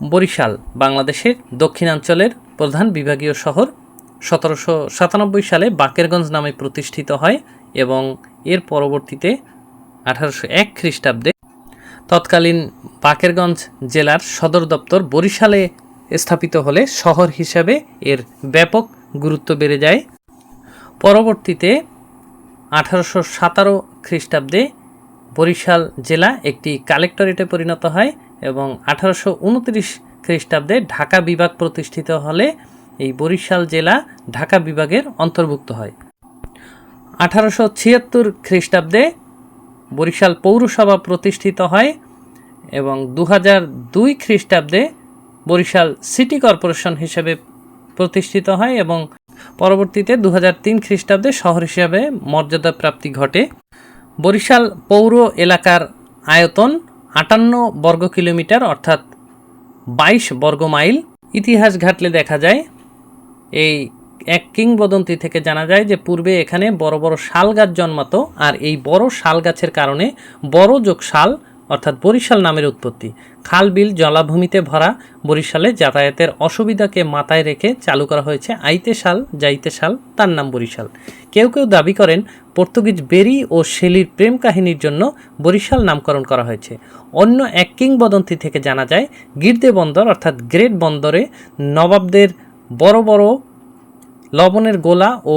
বরিশাল, বাংলাদেশের দক্ষিণাঞ্চলের প্রধান বিভাগীয় শহর। সতেরোশো সাতানব্বই সালে বাকেরগঞ্জ নামে প্রতিষ্ঠিত হয় এবং এর পরবর্তীতে আঠারোশো এক খ্রিস্টাব্দে তৎকালীন বাকেরগঞ্জ জেলার সদর দপ্তর বরিশালে স্থাপিত হলে শহর হিসাবে এর ব্যাপক গুরুত্ব বেড়ে যায়। পরবর্তীতে আঠারোশো সাতারো খ্রিস্টাব্দে বরিশাল জেলা একটি কালেক্টরেটে পরিণত হয়। এবং আঠারোশো উনত্রিশ খ্রিস্টাব্দে ঢাকা বিভাগ প্রতিষ্ঠিত হলে এই বরিশাল জেলা ঢাকা বিভাগের অন্তর্ভুক্ত হয়। আঠারোশো ছিয়াত্তর খ্রিস্টাব্দে বরিশাল পৌরসভা প্রতিষ্ঠিত হয় এবং দু দুই খ্রিস্টাব্দে বরিশাল সিটি কর্পোরেশন হিসেবে প্রতিষ্ঠিত হয় এবং পরবর্তীতে দু তিন খ্রিস্টাব্দে শহর হিসাবে মর্যাদা প্রাপ্তি ঘটে। বরিশাল পৌর এলাকার আয়তন আটান্ন বর্গ কিলোমিটার, অর্থাৎ বাইশ বর্গ মাইল, ইতিহাস ঘাটলে দেখা যায়, এই এক কিংবদন্তি থেকে জানা যায় যে পূর্বে এখানে বড় বড় শাল গাছ জন্মাতো, আর এই বড় শাল গাছের কারণে বড় যোগ শাল অর্থাৎ বরিশাল নামের উৎপত্তি। খাল বিল জলাভূমিতে ভরা বরিশালে যাতায়াতের অসুবিধাকে মাথায় রেখে চালু করা হয়েছে আইতে শাল, যাইতে শাল, তার নাম বরিশাল। কেউ কেউ দাবি করেন পর্তুগিজ বেরি ও শেলির প্রেম কাহিনীর জন্য বরিশাল নামকরণ করা হয়েছে। অন্য এক কিংবদন্তি থেকে জানা যায়, গির্দে বন্দর অর্থাৎ গ্রেট বন্দরে নবাবদের বড় বড় লবণের গোলা ও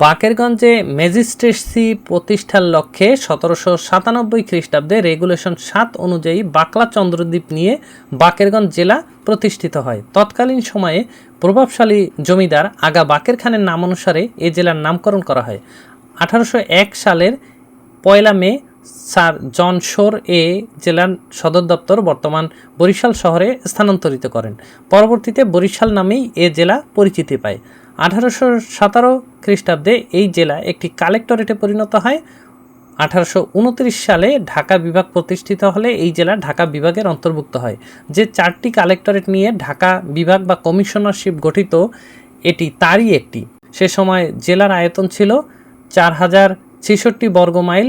বাকেরগঞ্জে ম্যাজিস্ট্রেসি প্রতিষ্ঠার লক্ষ্যে সতেরোশো সাতানব্বই খ্রিস্টাব্দে রেগুলেশন সাত অনুযায়ী বাকলা চন্দ্রদ্বীপ নিয়ে বাকেরগঞ্জ জেলা প্রতিষ্ঠিত হয়। তৎকালীন সময়ে প্রভাবশালী জমিদার আগা বাকের খানের নাম অনুসারে এ জেলার নামকরণ করা হয়। আঠারোশো এক সালের পয়লা মে স্যার জন শোর এ জেলার সদর দপ্তর বর্তমান বরিশাল শহরে স্থানান্তরিত করেন। পরবর্তীতে বরিশাল নামেই এ জেলা পরিচিতি পায়। আঠারোশো সতেরো খ্রিস্টাব্দে এই জেলা একটি কালেক্টরেটে পরিণত হয়। আঠারোশো উনত্রিশ সালে ঢাকা বিভাগ প্রতিষ্ঠিত হলে এই জেলা ঢাকা বিভাগের অন্তর্ভুক্ত হয়। যে চারটি কালেক্টরেট নিয়ে ঢাকা বিভাগ বা কমিশনারশিপ গঠিত, এটি তারই একটি। সে সময় জেলার আয়তন ছিল চার হাজার ছেষট্টি বর্গ মাইল।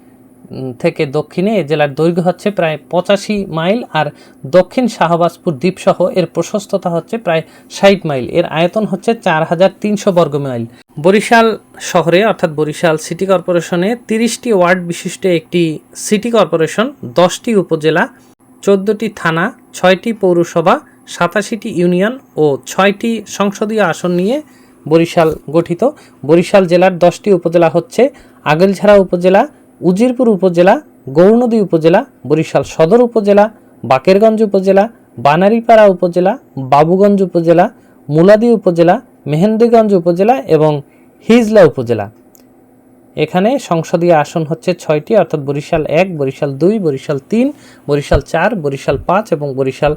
থেকে দক্ষিণে এ জেলার দৈর্ঘ্য হচ্ছে প্রায় পঁচাশি মাইল আর দক্ষিণ শাহবাজপুর দ্বীপসহ এর প্রশস্ততা হচ্ছে প্রায় ষাট মাইল। এর আয়তন হচ্ছে চার হাজার তিনশো বর্গ মাইল। বরিশাল শহরে, অর্থাৎ বরিশাল সিটি কর্পোরেশনে তিরিশটি ওয়ার্ড বিশিষ্ট একটি সিটি কর্পোরেশন, দশটি উপজেলা, চোদ্দোটি থানা, ছয়টি পৌরসভা, সাতাশিটি ইউনিয়ন ও ছয়টি সংসদীয় আসন নিয়ে বরিশাল গঠিত। বরিশাল জেলার দশটি উপজেলা হচ্ছে আগলঝাড়া উপজেলা উজিরপুর উপজেলা, গৌরনদী উপজেলা, বরিশাল সদর উপজেলা, বাকেরগঞ্জ উপজেলা, বানারীপাড়া উপজেলা, বাবুগঞ্জ উপজেলা, মুলাদি উপজেলা, মেহেন্দিগঞ্জ উপজেলা এবং হিজলা উপজেলা। এখানে সংসদীয় আসন হচ্ছে ছয়টি, অর্থাৎ বরিশাল এক, বরিশাল দুই, বরিশাল তিন, বরিশাল চার, বরিশাল পাঁচ এবং বরিশাল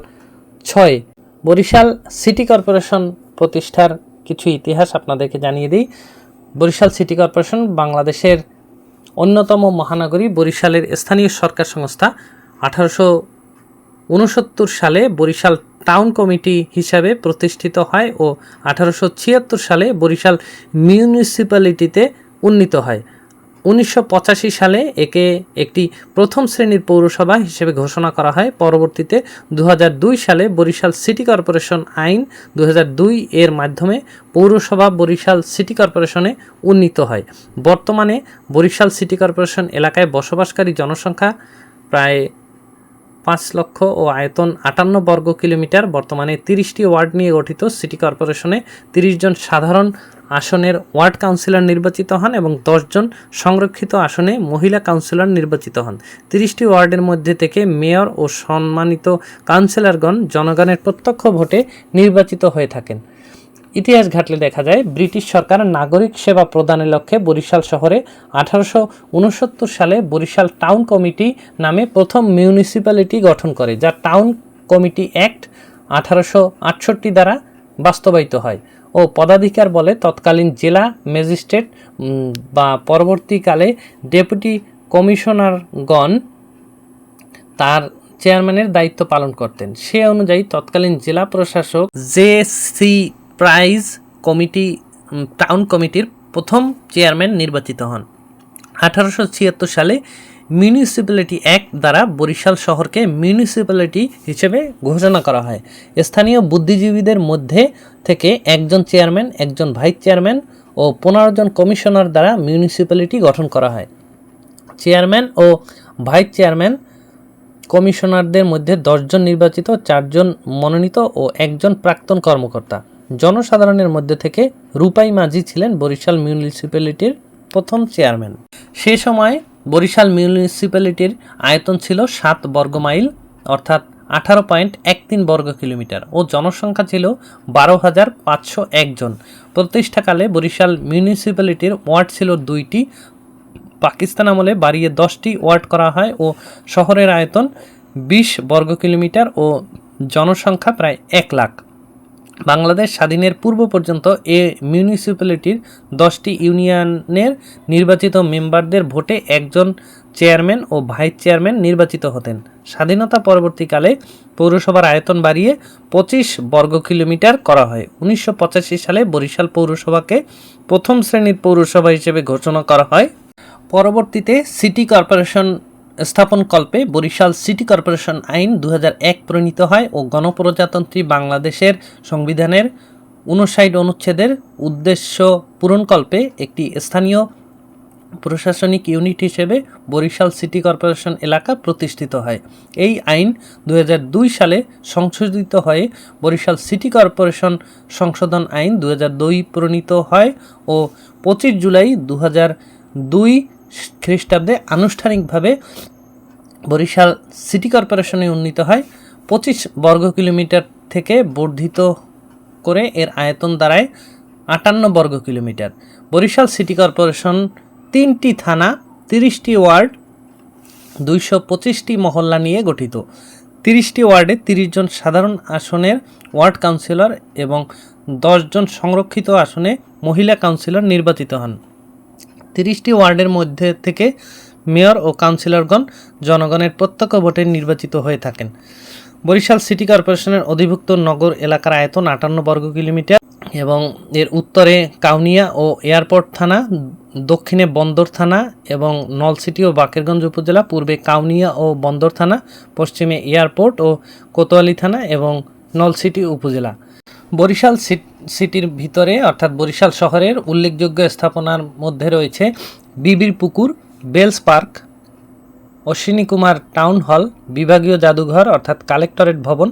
ছয়। বরিশাল সিটি কর্পোরেশন প্রতিষ্ঠার কিছু ইতিহাস আপনাদেরকে জানিয়ে দিই। বরিশাল সিটি কর্পোরেশন বাংলাদেশের অন্যতম মহানগরী বরিশালের স্থানীয় সরকার সংস্থা। আঠারোশো উনসত্তর সালে বরিশাল টাউন কমিটি হিসাবে প্রতিষ্ঠিত হয় ও আঠারোশো ছিয়াত্তর সালে বরিশাল মিউনিসিপ্যালিটিতে উন্নীত হয়। উনিশশো পঁচাশি সালে একে একটি প্রথম শ্রেণির পৌরসভা হিসেবে ঘোষণা করা হয়। পরবর্তীতে দু হাজার দুই সালে বরিশাল সিটি কর্পোরেশন আইন দু হাজার দুই এর মাধ্যমে পৌরসভা বরিশাল সিটি কর্পোরেশনে উন্নীত হয়। বর্তমানে বরিশাল সিটি কর্পোরেশন এলাকায় বসবাসকারী জনসংখ্যা প্রায় পাঁচ লক্ষ ও আয়তন আটান্ন বর্গ কিলোমিটার। বর্তমানে তিরিশটি ওয়ার্ড নিয়ে গঠিত সিটি কর্পোরেশনে তিরিশ জন সাধারণ আসনের ওয়ার্ড কাউন্সিলর নির্বাচিত হন এবং জন সংরক্ষিত আসনে মহিলা কাউন্সিলর নির্বাচিত হন। তিরিশটি ওয়ার্ডের মধ্যে থেকে মেয়র ও সম্মানিত কাউন্সিলরগণ জনগণের প্রত্যক্ষ ভোটে নির্বাচিত হয়ে থাকেন। ইতিহাস ঘাটলে দেখা যায়, ব্রিটিশ সরকার নাগরিক সেবা প্রদানের লক্ষ্যে বরিশাল শহরে আঠারোশো উনসত্তর সালে বরিশাল টাউন কমিটি নামে প্রথম মিউনিসিপ্যালিটি গঠন করে, যা টাউন কমিটি অ্যাক্ট আঠারোশো আটষট্টি দ্বারা বাস্তবায়িত হয়। ও পদাধিকার বলে তৎকালীন জেলা ম্যাজিস্ট্রেট বা পরবর্তীকালে ডেপুটি কমিশনারগণ তার চেয়ারম্যানের দায়িত্ব পালন করতেন। সে অনুযায়ী তৎকালীন জেলা প্রশাসক J C Price committee town কমিটির প্রথম চেয়ারম্যান নির্বাচিত হন। আঠারোশো ছিয়াত্তর সালে মিউনিসিপ্যালিটি অ্যাক্ট দ্বারা বরিশাল শহরকে মিউনিসিপ্যালিটি হিসেবে ঘোষণা করা হয়। স্থানীয় বুদ্ধিজীবীদের মধ্যে থেকে একজন চেয়ারম্যান, একজন ভাইস চেয়ারম্যান ও পনেরো জন কমিশনার দ্বারা মিউনিসিপ্যালিটি গঠন করা হয়। চেয়ারম্যান ও ভাইস চেয়ারম্যান কমিশনারদের মধ্যে দশজন নির্বাচিত চারজন মনোনীত ও একজন প্রাক্তন কর্মকর্তা। জনসাধারণের মধ্যে থেকে রূপাই মাঝি ছিলেন বরিশাল মিউনিসিপ্যালিটির প্রথম চেয়ারম্যান। সে সময় বরিশাল মিউনিসিপ্যালিটির আয়তন ছিল সাত বর্গ মাইল অর্থাৎ আঠারো পয়েন্ট এক তিন বর্গ কিলোমিটার, ও জনসংখ্যা ছিল বারো হাজার পাঁচশো একজন প্রতিষ্ঠাকালে বরিশাল মিউনিসিপ্যালিটির ওয়ার্ড ছিল দুইটি। পাকিস্তান আমলে বাড়িয়ে দশটি ওয়ার্ড করা হয় ও শহরের আয়তন বিশ বর্গ কিলোমিটার ও জনসংখ্যা প্রায় এক লাখ। বাংলাদেশ স্বাধীনের পূর্ব পর্যন্ত এ মিউনিসিপ্যালিটির দশটি ইউনিয়নের নির্বাচিত মেম্বারদের ভোটে একজন চেয়ারম্যান ও ভাইস চেয়ারম্যান নির্বাচিত হতেন। স্বাধীনতা পরবর্তীকালে পৌরসভার আয়তন বাড়িয়ে পঁচিশ বর্গ কিলোমিটার করা হয়। উনিশশো পঁচাশি সালে বরিশাল পৌরসভাকে প্রথম শ্রেণির পৌরসভা হিসেবে ঘোষণা করা হয়। পরবর্তীতে সিটি কর্পোরেশন স্থাপন কল্পে বরিশাল সিটি কর্পোরেশন আইন দু হাজার এক প্রণীত হয় ও গণপ্রজাতন্ত্রী বাংলাদেশের সংবিধানের উনষাট অনুচ্ছেদের উদ্দেশ্য পূরণকল্পে একটি স্থানীয় প্রশাসনিক ইউনিট হিসেবে বরিশাল সিটি কর্পোরেশন এলাকা প্রতিষ্ঠিত হয়। এই আইন দু হাজার দুই সালে সংশোধিত হয়ে বরিশাল সিটি কর্পোরেশন সংশোধন আইন দু হাজার দুই প্রণীত হয় ও পঁচিশ জুলাই দু দুই খ্রিস্টাব্দে আনুষ্ঠানিকভাবে বরিশাল সিটি কর্পোরেশনে উন্নীত হয়। পঁচিশ বর্গ কিলোমিটার থেকে বর্ধিত করে এর আয়তন দাঁড়ায় আটান্ন বর্গ কিলোমিটার। বরিশাল সিটি কর্পোরেশন তিনটি থানা, তিরিশটি ওয়ার্ড, দুইশো পঁচিশটি মহল্লা নিয়ে গঠিত। তিরিশটি ওয়ার্ডে তিরিশ জন সাধারণ আসনের ওয়ার্ড কাউন্সিলর এবং দশজন সংরক্ষিত আসনে মহিলা কাউন্সিলর নির্বাচিত হন। তিরিশটি ওয়ার্ডের মধ্যে থেকে মেয়র ও কাউন্সিলরগণ জনগণের প্রত্যক্ষ ভোটে নির্বাচিত হয়ে থাকেন। বরিশাল সিটি কর্পোরেশনের অধিভুক্ত নগর এলাকার আয়তন আটান্ন বর্গ কিলোমিটার এবং এর উত্তরে কাউনিয়া ও এয়ারপোর্ট থানা, দক্ষিণে বন্দর থানা এবং নলসিটি ও বাকেরগঞ্জ উপজেলা, পূর্বে কাউনিয়া ও বন্দর থানা, পশ্চিমে এয়ারপোর্ট ও কোতোয়ালি থানা এবং নলসিটি উপজেলা। বরিশাল সিট- সিটির ভিতরে, অর্থাৎ বরিশাল শহরের উল্লেখযোগ্য স্থাপনার মধ্যে রয়েছে বিবির পুকুর, Bell's park, Ashwini Kumar town hall, বিভাগীয় জাদুঘর, অর্থাৎ কালেক্টরেট ভবন,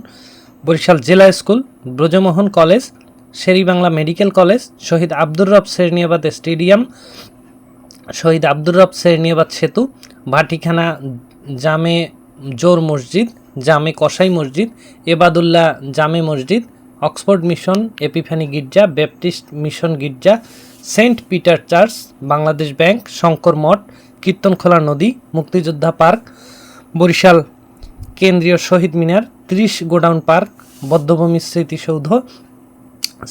বরিশাল জেলা school, Brajamohan college, Sher-e-Bangla medical college, Shaheed Abdur Rab Serniabat stadium, শহীদ আব্দুর রব শেরনিয়াবাদ সেতু, ভাটিখানা জামে জোর মসজিদ, জামে কসাই মসজিদ, এবাদুল্লাহ জামে মসজিদ অক্সফোর্ড মিশন এপিফ্যানি গির্জা, ব্যাপটিস্ট মিশন গির্জা, saint Peter church, Bangladesh bank, Shankar মঠ, কীর্তনখোলা নদী, মুক্তিযোদ্ধা পার্ক, বরিশাল কেন্দ্রীয় শহীদ মিনার, ত্রিশ গোডাউন পার্ক, বদ্ধভূমি স্মৃতিসৌধ,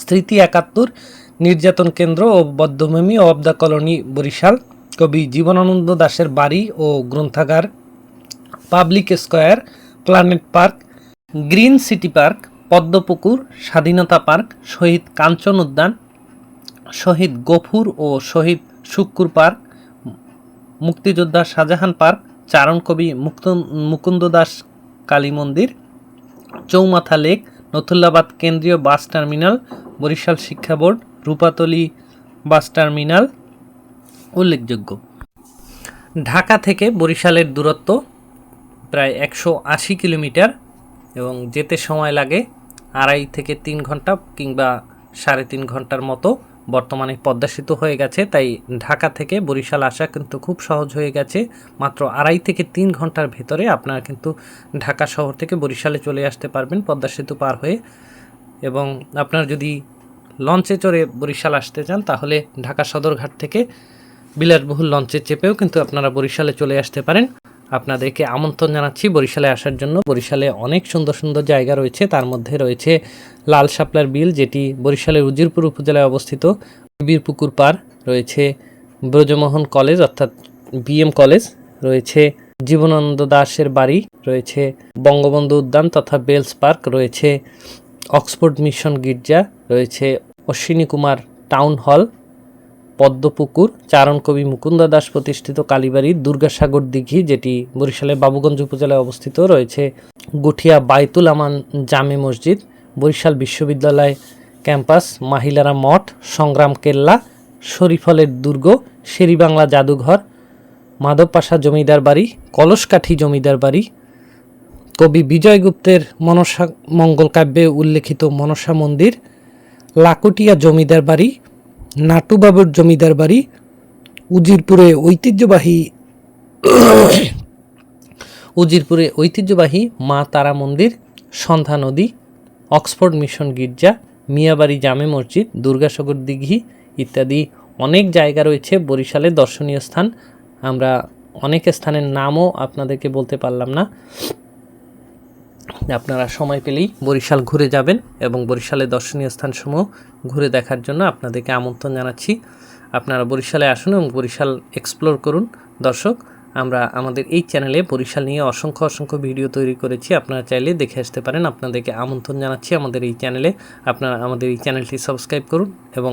স্মৃতি একাত্তর, নির্যাতন কেন্দ্র ও বদ্ধভূমি অব দ্য কলোনি, বরিশাল, কবি জীবনানন্দ দাশের বাড়ি ও গ্রন্থাগার, public square planet park, green city park Padmapukur, স্বাধীনতা পার্ক, শহীদ কাঞ্চন উদ্যান, শহীদ গফুর ও শহীদ শুক্কুর পার্ক, মুক্তিযোদ্ধা শাহজাহান পার্ক, চারণ কবি মুক্ত মুকুন্দ দাস কালী মন্দির, চৌমাথা লেক নথুল্লাবাদ কেন্দ্রীয় বাস টার্মিনাল, বরিশাল শিক্ষা বোর্ড, রূপাতলি বাস টার্মিনাল উল্লেখযোগ্য। ঢাকা থেকে বরিশালের দূরত্ব প্রায় একশো আশি কিলোমিটার এবং যেতে সময় লাগে আড়াই থেকে তিন ঘণ্টা কিংবা সাড়ে তিন ঘণ্টার মতো বর্তমানে পদ্মা সেতু হয়ে গেছে, তাই ঢাকা থেকে বরিশাল আসা কিন্তু খুব সহজ হয়ে গেছে। মাত্র আড়াই থেকে তিন ঘণ্টার ভেতরে আপনারা কিন্তু ঢাকা শহর থেকে বরিশালে চলে আসতে পারবেন পদ্মা সেতু পার হয়ে। এবং আপনার যদি লঞ্চে চড়ে বরিশাল আসতে চান, তাহলে ঢাকা সদরঘাট থেকে বিলাসবহুল লঞ্চে চেপেও কিন্তু আপনারা বরিশালে চলে আসতে পারেন। আপনাদেরকে আমন্ত্রণ জানাচ্ছি বরিশালে আসার জন্য। বরিশালে অনেক সুন্দর সুন্দর জায়গা রয়েছে। তার মধ্যে রয়েছে লাল শাপলার বিল, যেটি বরিশালের উজিরপুর উপজেলায় অবস্থিত। বীরপুকুর পার রয়েছে ব্রজমোহন কলেজ, অর্থাৎ বিএম কলেজ। রয়েছে জীবনানন্দ দাসের বাড়ি, রয়েছে বঙ্গবন্ধু উদ্যান তথা বেলস পার্ক। রয়েছে অক্সফোর্ড মিশন গির্জা, রয়েছে অশ্বিনী কুমার টাউন হল। পদ্মপুকুর চারণ কবি মুকুন্দ দাস প্রতিষ্ঠিত কালীবাড়ি, দুর্গাসাগর দিঘি, যেটি বরিশালের বাবুগঞ্জ উপজেলায় অবস্থিত রয়েছে। গুঠিয়া বাইতুল আমান জামে মসজিদ, বরিশাল বিশ্ববিদ্যালয় ক্যাম্পাস, মাহিলারা মঠ, সংগ্রাম কেল্লা, শরীফলের দুর্গ শেরিবাংলা জাদুঘর, মাধবপাশা জমিদার বাড়ি, কলসকাঠি জমিদার বাড়ি। কবি বিজয়গুপ্তের মনসা, মঙ্গল কাব্যে উল্লেখিত মনসা মন্দির, লাকুটিয়া জমিদার বাড়ি নাটুবাবুর জমিদার বাড়ি, উজিরপুরে ঐতিহ্যবাহী উজিরপুরে ঐতিহ্যবাহী মা তারা মন্দির, সন্ধ্যা নদী, অক্সফোর্ড মিশন গির্জা, মিয়াবাড়ি জামে মসজিদ, দুর্গাসাগর দিঘি ইত্যাদি অনেক জায়গা রয়েছে বরিশালে দর্শনীয় স্থান। আমরা অনেক স্থানের নামও আপনাদেরকে বলতে পারলাম না। আপনারা সময় পেলেই বরিশাল ঘুরে যাবেন এবং বরিশালের দর্শনীয় স্থানসমূহ ঘুরে দেখার জন্য আপনাদেরকে আমন্ত্রণ জানাচ্ছি। আপনারা বরিশালে আসুন এবং বরিশাল এক্সপ্লোর করুন। দর্শক, আমরা আমাদের এই চ্যানেলে বরিশাল নিয়ে অসংখ্য অসংখ্য ভিডিও তৈরি করেছি। আপনারা চাইলে দেখে আসতে পারেন। আপনাদেরকে আমন্ত্রণ জানাচ্ছি আমাদের এই চ্যানেলে আপনারা আমাদের এই চ্যানেলটি সাবস্ক্রাইব করুন এবং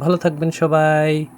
ভালো থাকবেন সবাই।